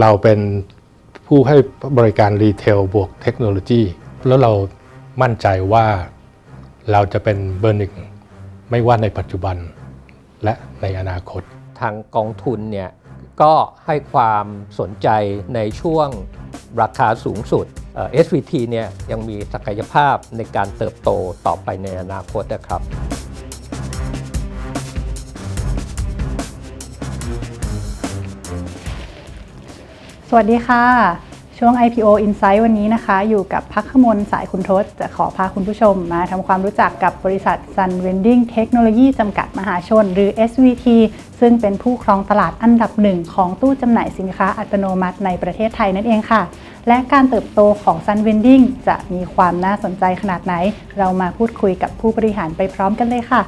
เราเป็นผู้ให้บริการรีเทลบวกเทคโนโลยีแล้วเรามั่นใจว่าเราจะเป็นเบอร์หนึ่งไม่ว่าในปัจจุบันและในอนาคต ทางกองทุนเนี่ยก็ให้ความสนใจในช่วงราคาสูงสุด SVT เนี่ยยังมีศักยภาพในการเติบโตต่อไปในอนาคตนะครับ วัสดีค่ะ ช่วง IPO Insight วันนี้นะคะ อยู่กับพักขมลสายคุณทศ จะขอพาคุณผู้ชมมาทำความรู้จักกับบริษัท Sun Vending Technology จำกัดมหาชน หรือ SVT ซึ่งเป็นผู้ครองตลาดอันดับหนึ่งของตู้จำหน่ายสินค้าอัตโนมัติในประเทศไทยนั่นเองค่ะ และการเติบโตของ Sun Vending จะมีความน่าสนใจขนาดไหน เรามาพูดคุยกับผู้บริหารไปพร้อมกันเลยค่ะ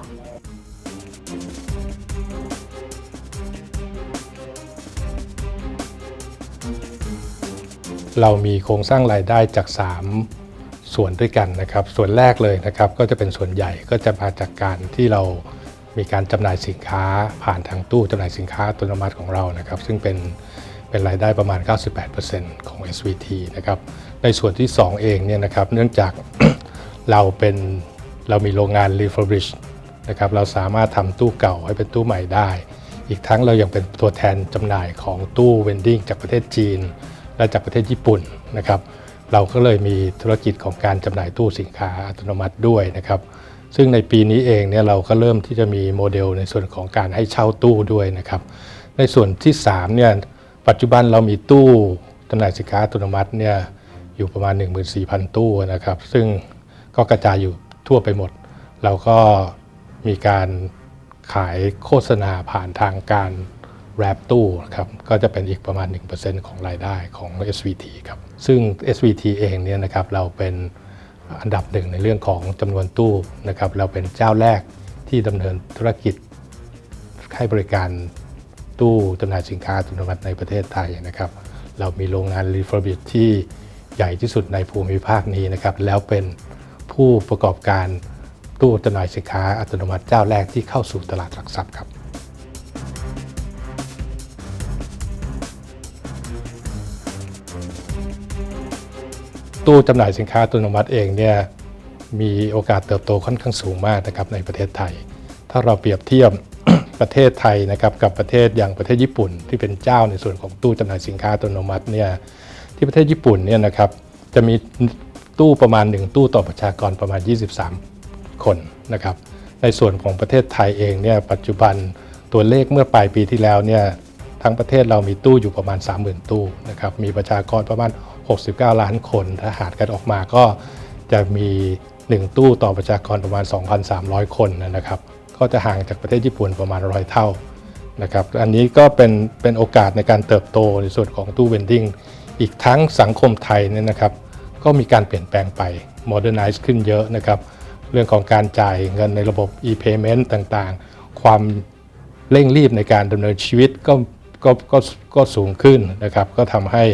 เรามีโครงสร้างรายได้จาก 3 ส่วนด้วยกันนะครับ ส่วนแรกเลยนะครับก็จะเป็นส่วนใหญ่ก็จะมาจากการที่เรามีการจำหน่ายสินค้าผ่านทางตู้จำหน่ายสินค้าอัตโนมัติของเรานะครับ ซึ่งเป็นเป็นรายได้ประมาณ 98%ของ SVT นะครับในส่วนที่ 2 เองเนี่ยนะครับเนื่องจากเราเป็นเรามีโรงงาน refurbish นะครับเราสามารถทำตู้เก่าให้เป็นตู้ใหม่ได้ อีกทั้งเรายังเป็นตัวแทนจำหน่ายของตู้เวนดิ้งจากประเทศจีน และจากประเทศญี่ปุ่นนะครับ เราก็เลยมีธุรกิจของการจำหน่ายตู้สินค้าอัตโนมัติด้วยนะครับ ซึ่งในปีนี้เองเนี่ยเราก็เริ่มที่จะมีโมเดลในส่วนของการให้เช่าตู้ด้วยนะครับ ในส่วนที่3เนี่ยปัจจุบันเรามีตู้จำหน่ายสินค้าอัตโนมัติเนี่ยอยู่ประมาณ 14,000 ตู้นะครับ ซึ่งก็กระจายอยู่ทั่วไปหมด เราก็มีการขายโฆษณาผ่านทางการ แรปตู้ครับก็จะเป็นอีกประมาณ 1%ของรายได้ของ SVT ครับซึ่ง SVT เองเนี่ยนะครับเราเป็นอันดับหนึ่งในเรื่องของจำนวนตู้นะครับเราเป็นเจ้าแรกที่ดำเนินธุรกิจให้บริการตู้จำหน่ายสินค้าอัตโนมัติในประเทศไทยนะครับ เรามีโรงงานรี f u r b i s h ที่ใหญ่ที่สุดในภูมิภาคนี้นะครับ แล้วเป็นผู้ประกอบการตู้จำหน่ายสินค้าอัตโนมัติเจ้าแรกที่เข้าสู่ตลาดหลักทรัพย์ครับ ตู้จำหน่ายสินค้าอัตโนมัติเองเนี่ยมีโอกาสเติบโตค่อนข้างสูงมากนะครับในประเทศไทย ถ้าเราเปรียบเทียบประเทศไทยนะครับกับประเทศอย่างประเทศญี่ปุ่น ที่เป็นเจ้าในส่วนของตู้จำหน่ายสินค้าอัตโนมัติเนี่ยที่ประเทศญี่ปุ่นเนี่ยนะครับจะมีตู้ประมาณ 1 ตู้ต่อประชากรประมาณ 23 คนนะครับในส่วนของประเทศไทยเองเนี่ยปัจจุบันตัวเลขเมื่อปลายปีที่แล้วเนี่ยทั้งประเทศเรามีตู้อยู่ประมาณ 30,000 ตู้นะครับมีประชากรประมาณ 69 ล้านคนถ้าหารกันออกมาก็จะมี 1 ตู้ต่อประชากรประมาณ 2,300 คนนะครับ ก็จะห่างจากประเทศญี่ปุ่นประมาณร้อยเท่านะครับอันนี้ก็เป็นเป็นโอกาสในการเติบโตในส่วนของตู้เวนดิ้งอีกทั้งสังคมไทยเนี่ยนะครับ ก็มีการเปลี่ยนแปลงไป modernize ขึ้นเยอะนะครับ เรื่องของการจ่ายเงินในระบบ e-payment ต่างๆ ความเร่งรีบในการดำเนินชีวิตก็ก็ก็ก็สูงขึ้นนะครับ ก็ทำให้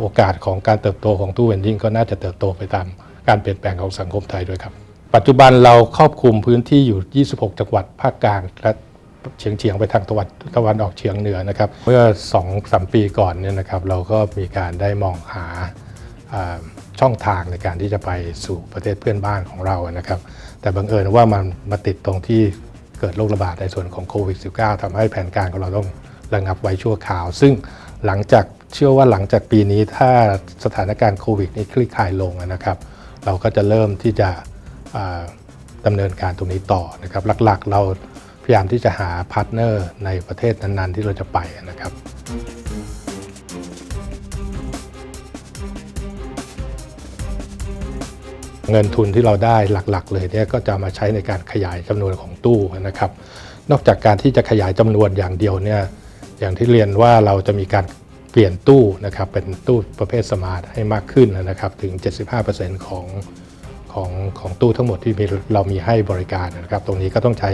โอกาสของการเติบโตของตู้เวนดิ้งก็น่าจะเติบโตไปตามการเปลี่ยนแปลงของสังคมไทยด้วยครับ ปัจจุบันเราครอบคลุมพื้นที่อยู่ 26 จังหวัดภาคกลางและเฉียงเฉียงไปทางตะวันตะวันออกเฉียงเหนือนะครับ เมื่อ2 3ปีก่อนเนี่ยนะครับเราก็มีการได้มองหาช่องทางในการที่จะไปสู่ประเทศเพื่อนบ้านของเรานะครับ แต่บังเอิญว่ามันมาติดตรงที่เกิดโรคระบาดในส่วนของโควิด -19 ทำให้แผนการของเราต้องระงับไว้ชั่วคราว ซึ่งหลังจาก เชื่อว่าหลังจากปีนี้ถ้าสถานการณ์โควิดนี้คลี่คลายลงนะครับ เราก็จะเริ่มที่จะอ่าดำเนินการตรงนี้ต่อนะครับหลักๆ เราพยายามที่จะหาพาร์ทเนอร์ในประเทศนั้นๆ ที่เราจะไปนะครับเงินทุนที่เราได้หลักๆ เลยเนี่ยก็จะมาใช้ในการขยายจำนวนของตู้นะครับ นอกจากการที่จะขยายจำนวนอย่างเดียวเนี่ยอย่างที่เรียนว่าเราจะมีการ เปลี่ยนตู้นะครับเป็นตู้ประเภทสมาร์ทให้มากขึ้นนะครับ ถึง 75%ของของของตู้ทั้งหมดที่เรามีให้บริการนะครับ ตรงนี้ก็ต้องใช้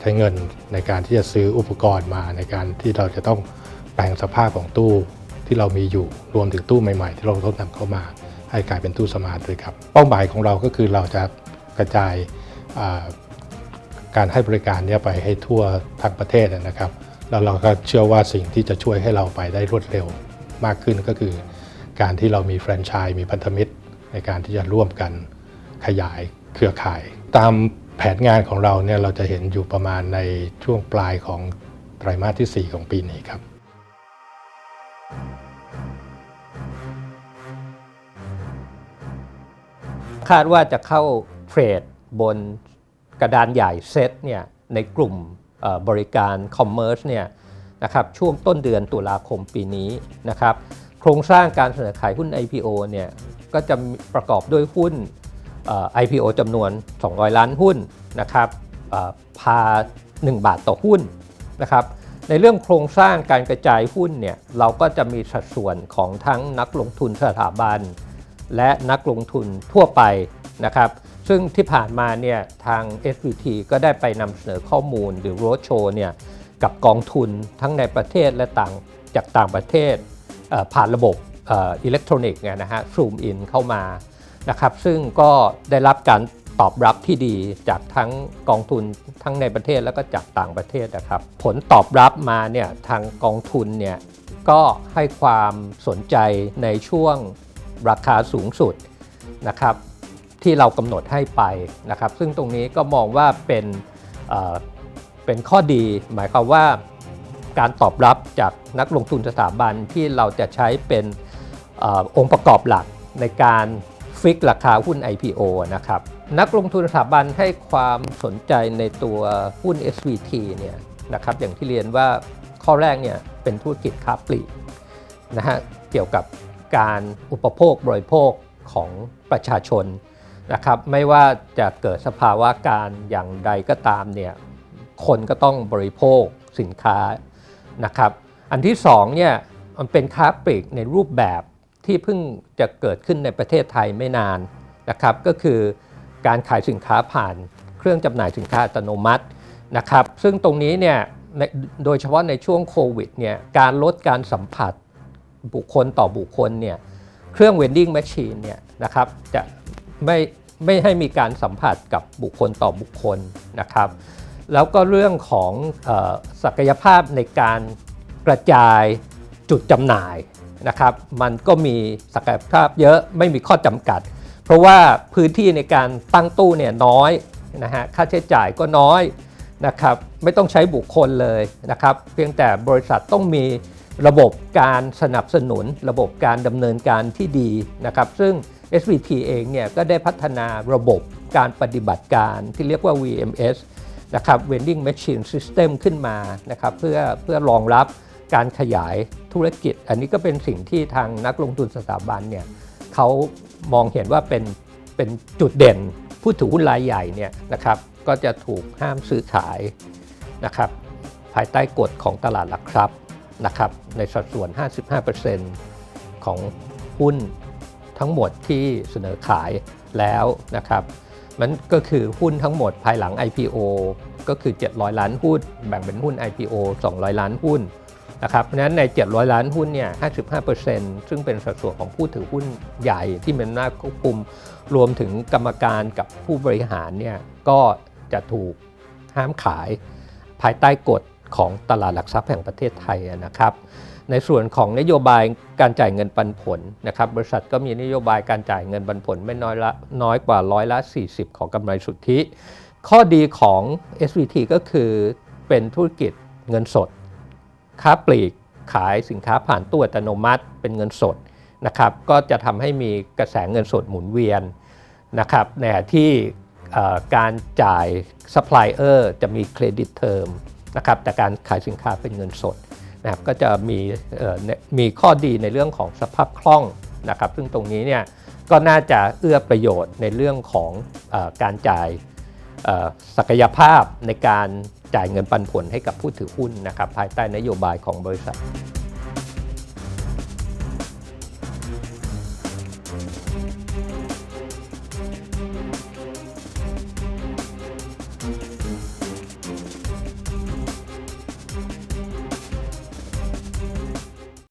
ใช้เงินในการที่จะซื้ออุปกรณ์มาในการที่เราจะต้องแปลงสภาพของตู้ที่เรามีอยู่รวมถึงตู้ใหม่ ๆ ที่เราต้องนำเข้ามาให้กลายเป็นตู้สมาร์ทด้วยครับ เป้าหมายของเราก็คือเราจะกระจายการให้บริการนี้ไปให้ทั่วทั้งประเทศนะครับ แล้วเราก็เชื่อว่าสิ่งที่จะช่วยให้เราไปได้รวดเร็วมากขึ้นก็คือ การที่เรามีแฟรนไชส์มีพันธมิตร ในการที่จะร่วมกันขยายเครือข่าย ตามแผนงานของเราเนี่ยเราจะเห็นอยู่ประมาณในช่วงปลายของไตรมาสที่ 4 ของปีนี้ครับคาดว่าจะเข้าเทรดบนกระดานใหญ่เซตเนี่ยในกลุ่ม บริการคอมเมอร์สเนี่ยนะครับช่วงต้นเดือนตุลาคมปีนี้นะครับโครงสร้างการเสนอขายหุ้น IPO เนี่ยก็จะประกอบด้วยหุ้น IPO จำนวน 200 ล้านหุ้นนะครับพา 1 บาทต่อหุ้นนะครับในเรื่องโครงสร้างการกระจายหุ้นเนี่ยเราก็จะมีสัดส่วนของทั้งนักลงทุนสถาบัน และนักลงทุนทั่วไปนะครับ ซึ่งที่ผ่านมาเนี่ยทาง SVT ก็ได้ไปนำเสนอข้อมูลหรือ road show เนี่ยกับกองทุนทั้งในประเทศและต่างจากต่างประเทศผ่านระบบอิเล็กทรอนิกส์นะฮะ Zoom in เข้ามานะครับซึ่งก็ได้รับการตอบรับที่ดีจากทั้งกองทุนทั้งในประเทศแล้วก็จากต่างประเทศนะครับ ผลตอบรับมาเนี่ยทางกองทุนเนี่ยก็ให้ความสนใจในช่วงราคาสูงสุดนะครับ ที่เรากำหนดให้ไปนะครับ ซึ่งตรงนี้ก็มองว่าเป็นเป็นข้อดี หมายความว่าการตอบรับจากนักลงทุนสถาบันที่เราจะใช้เป็นอองค์ประกอบหลักในการฟิกราคาหุ้น IPO นะครับ นักลงทุนสถาบันให้ความสนใจในตัวหุ้น SVT เนี่ยนะครับอย่างที่เรียนว่าข้อแรกเนี่ยเป็นธุรกิจค้าปลีกนะฮะเกี่ยวกับการอุปโภคบริโภคของประชาชน นะครับไม่ว่าจะเกิดสภาวะการอย่างใดก็ตามเนี่ยคนก็ต้องบริโภคสินค้านะครับอันที่สองเนี่ยมันเป็นค้าปลีกในรูปแบบที่เพิ่งจะเกิดขึ้นในประเทศไทยไม่นานนะครับก็คือการขายสินค้าผ่านเครื่องจำหน่ายสินค้าอัตโนมัตินะครับซึ่งตรงนี้เนี่ยโดยเฉพาะในช่วงโควิดเนี่ยการลดการสัมผัสบุคคลต่อบุคคลเนี่ยเครื่อง vending machine เนี่ยนะครับจะ ไม่ไม่ให้มีการสัมผัสกับบุคคลต่อบุคคลนะครับ แล้วก็เรื่องของออศักยภาพในการกระจายจุดจำหน่ายนะครับ มันก็มีศักยภาพเยอะไม่มีข้อจำกัด เพราะว่าพื้นที่ในการตั้งตู้เนี่ยน้อยนะฮะค่าใช้จ่ายก็น้อยนะครับไม่ต้องใช้บุคคลเลยนะครับ เพียงแต่บริษัทต้องมีระบบการสนับสนุน ระบบการดำเนินการที่ดีนะครับ ซึ่ง SVT เองเนี่ยก็ได้พัฒนาระบบการปฏิบัติการที่เรียกว่า VMS นะครับ Vending Machine System ขึ้นมานะครับเพื่อเพื่อรองรับการขยายธุรกิจ อันนี้ก็เป็นสิ่งที่ทางนักลงทุนสถาบันเนี่ยเขามองเห็นว่าเป็นเป็นจุดเด่นผู้ถือหุ้นรายใหญ่เนี่ยนะครับก็จะถูกห้ามซื้อขายนะครับภายใต้กฎของตลาดหลักทรัพย์นะครับในสัดส่วน 55%ของหุ้น ทั้งหมดที่เสนอขายแล้วนะครับมันก็คือหุ้นทั้งหมดภายหลัง IPO ก็คือ 700 ล้านหุ้น แบ่งเป็นหุ้น IPO 200 ล้านหุ้นนะครับเพราะฉะนั้นใน 700 ล้านหุ้นเนี่ย 55%ซึ่งเป็นสัดส่วนของผู้ถือหุ้นใหญ่ที่เป็นหน้าควบคุม รวมถึงกรรมการกับผู้บริหารเนี่ยก็จะถูกห้ามขายภายใต้กฎของตลาดหลักทรัพย์แห่งประเทศไทยนะครับ ในส่วนของนโยบายการจ่ายเงินปันผลนะครับบริษัทก็มีนโยบายการจ่ายเงินปันผลไม่น้อยละน้อยกว่าร้อยละ 40 ของกำไรสุทธิ ข้อดีของ SVT ก็คือเป็นธุรกิจเงินสด ค้าปลีกขายสินค้าผ่านตู้อัตโนมัติเป็นเงินสดนะครับก็จะทำให้มีกระแสเงินสดหมุนเวียนนะครับในที่การจ่ายซัพพลายเออร์จะมีเครดิตเทอมนะครับแต่การขายสินค้าเป็นเงินสด นะครับก็จะมีมีข้อดีในเรื่องของสภาพคล่องนะครับ ซึ่งตรงนี้เนี่ยก็น่าจะเอื้อประโยชน์ในเรื่องของอการจ่ายศักยภาพในการจ่ายเงินปันผลให้กับผู้ถือหุ้นนะครับภายใต้นโยบายของบริษัท